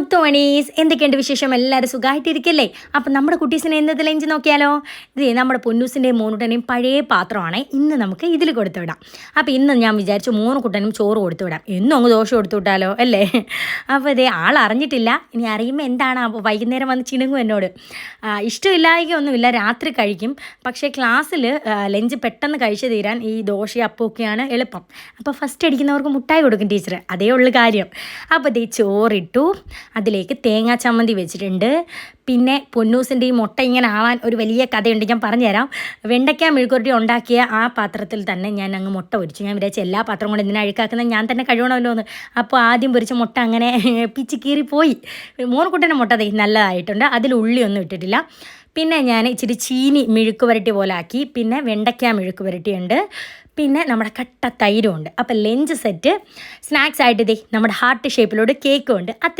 മുത്തുമണീസ് എന്തൊക്കെയുണ്ട് വിശേഷം? എല്ലാവരും സുഖമായിട്ടിരിക്കല്ലേ അപ്പം നമ്മുടെ കുട്ടീസിനെ ഇന്നത്തെ ലഞ്ച് നോക്കിയാലോ? ഇത് നമ്മുടെ പൊന്നൂസിന്റെയും മോനുട്ടനെയും പഴയ പാത്രമാണ് ഇന്ന് നമുക്ക് ഇതിൽ കൊടുത്തു വിടാം അപ്പോൾ ഇന്ന് ഞാൻ വിചാരിച്ചു മൂന്ന് കുട്ടനും ചോറ് കൊടുത്തു വിടാം എന്നും അങ്ങ് ദോഷം കൊടുത്തു വിട്ടാലോ അല്ലേ? അപ്പോൾ ഇതേ ആൾ അറിഞ്ഞിട്ടില്ല. ഇനി അറിയുമ്പോൾ എന്താണ് അപ്പോൾ വൈകുന്നേരം വന്ന് ചിണുങ്ങും എന്നോട്. ഇഷ്ടമില്ലായ്ക ഒന്നുമില്ല രാത്രി കഴിക്കും. പക്ഷേ ക്ലാസ്സിൽ ലഞ്ച് പെട്ടെന്ന് കഴിച്ചു തീരാൻ ഈ ദോശ അപ്പമൊക്കെയാണ് എളുപ്പം. അപ്പോൾ ഫസ്റ്റ് അടിക്കുന്നവർക്ക് മുട്ടായി കൊടുക്കും ടീച്ചർ അതേ ഉള്ളു കാര്യം. അപ്പോൾ ദേ ചോറിട്ടു. അതിലേക്ക് തേങ്ങാ ചമ്മന്തി വെച്ചിട്ടുണ്ട്. പിന്നെ പൊന്നൂസിന്റെ ഈ മുട്ട ഇങ്ങനെ ആവാൻ ഒരു വലിയ കഥയുണ്ട്. ഞാൻ പറഞ്ഞുതരാം. വെണ്ടയ്ക്ക മെഴുകുരുട്ടി ഉണ്ടാക്കിയ ആ പാത്രത്തിൽ തന്നെ ഞാൻ അങ്ങ് മുട്ട പൊരിച്ചു. ഞാൻ വിചാരിച്ചു എല്ലാ പാത്രം കൊണ്ട് ഇതിനെ അഴുക്കാക്കുന്നത്? ഞാൻ തന്നെ കഴിയണമല്ലോ എന്ന്. അപ്പോൾ ആദ്യം പൊരിച്ച മുട്ട അങ്ങനെ പിച്ച് കീറിപ്പോയി. മൂന്നുകുട്ടന്റെ മുട്ട നല്ലതായിട്ടുണ്ട്. അതിൽ ഉള്ളിയൊന്നും ഇട്ടിട്ടില്ല. പിന്നെ ഞാൻ ഇച്ചിരി ചീനി മെഴുക്ക് വരട്ടി പോലെ ആക്കി. പിന്നെ വെണ്ടയ്ക്ക മെഴുക്ക് വരട്ടിയുണ്ട് പിന്നെ നമ്മുടെ കട്ട തൈരും ഉണ്ട്. അപ്പോൾ ലഞ്ച് സെറ്റ് സ്നാക്സ് ആയിട്ട് ഇതേ നമ്മുടെ ഹാർട്ട് ഷേപ്പിലോട് കേക്കും ഉണ്ട് അത്ര